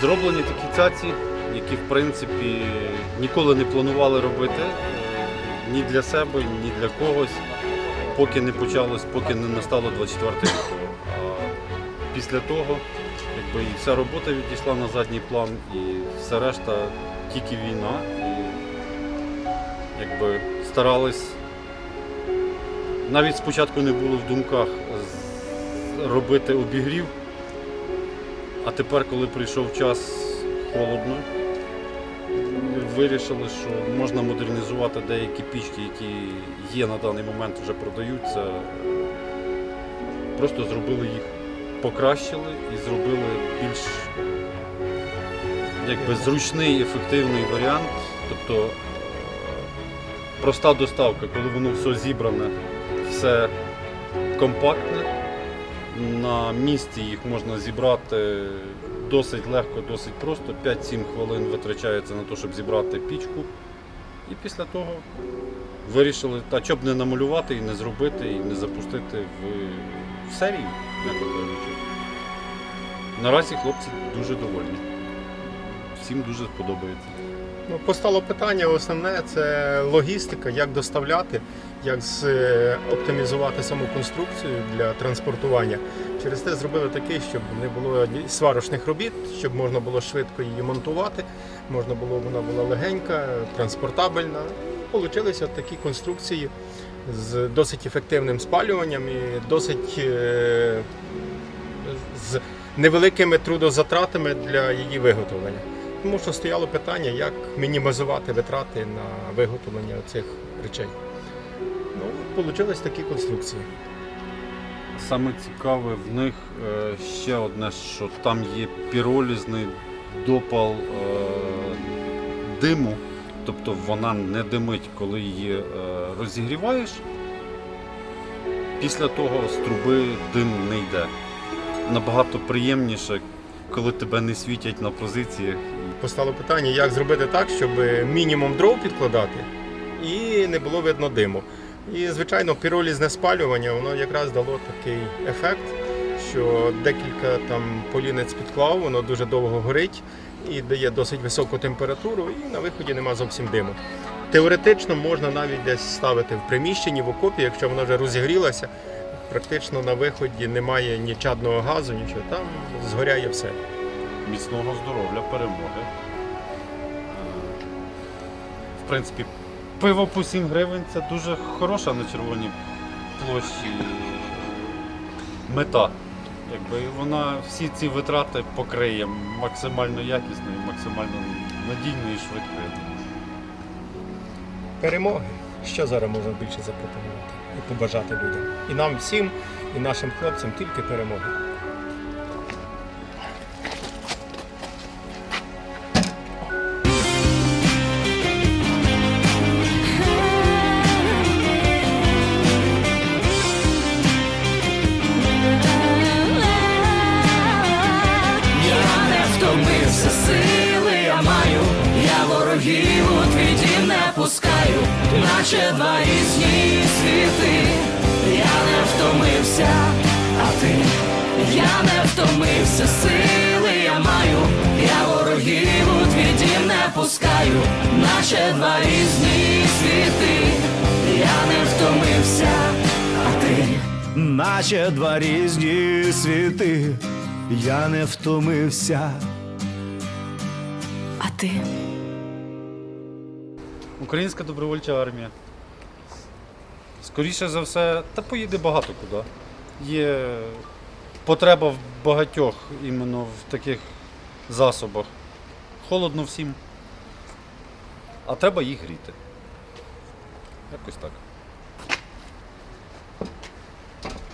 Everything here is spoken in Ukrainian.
Зроблені такі цяці, які в принципі ніколи не планували робити е, ні для себе, ні для когось, поки не почалось, поки не настало 24 лютого. А після того якби, і вся робота відійшла на задній план, і все решта тільки війна. І якби старались. Навіть спочатку не було в думках робити обігрів, а тепер, коли прийшов час холодно, вирішили, що можна модернізувати деякі пічки, які є на даний момент, вже продаються. Просто зробили їх, покращили і зробили більш якби, зручний, ефективний варіант. Тобто проста доставка, коли воно все зібране, все компактне. На місці їх можна зібрати досить легко, досить просто. 5-7 хвилин витрачається на те, щоб зібрати пічку. І після того вирішили, та щоб не намалювати і не зробити, і не запустити в, в серію, м'яко кажучи. Наразі хлопці дуже довольні. Всім дуже подобається. Ну, постало питання основне це логістика, як доставляти, як е, оптимізувати саму конструкцію для транспортування. Через те зробили таке, щоб не було сварочних робіт, щоб можна було швидко її монтувати, можна було, вона була легенька, транспортабельна. Получилися такі конструкції з досить ефективним спалюванням і досить е, з невеликими трудозатратами для її виготовлення. Тому що стояло питання, як мінімізувати витрати на виготовлення цих речей. Ну, вийшли такі конструкції. Саме цікаве в них е, ще одне, що там є піролізний допал е, диму, тобто вона не димить, коли її е, розігріваєш. Після того з труби дим не йде. Набагато приємніше, коли тебе не світять на позиціях. Постало питання, як зробити так, щоб мінімум дров підкладати і не було видно диму. І, звичайно, піролізне спалювання воно якраз дало такий ефект, що декілька там полінець підклав, воно дуже довго горить і дає досить високу температуру, і на виході нема зовсім диму. Теоретично можна навіть десь ставити в приміщенні, в окопі, якщо вона вже розігрілася, практично на виході немає ні чадного газу, нічого, там згоряє все. міцного здоров'я, перемоги. В принципі, пиво по 7 гривень це дуже хороша на червоній площі мета. Якби вона всі ці витрати покриє максимально якісно і максимально надійно і швидко. перемоги. Що зараз можна більше запропонувати і побажати людям? І нам всім, і нашим хлопцям тільки перемоги. Я не втомився, сили я маю, я ворогів у твій дім не пускаю, наче два різні світи. Я не втомився, а ти, я не втомився, сили я маю, я ворогів у твій дім не пускаю, наче два різні світи. Я не втомився, а ти. наче два різні світи, я не втомився. А ти? Українська добровольча армія. Скоріше за все, та поїде багато куди. Є потреба в багатьох іменно в таких засобах. Холодно всім. А треба їх гріти. Якось так.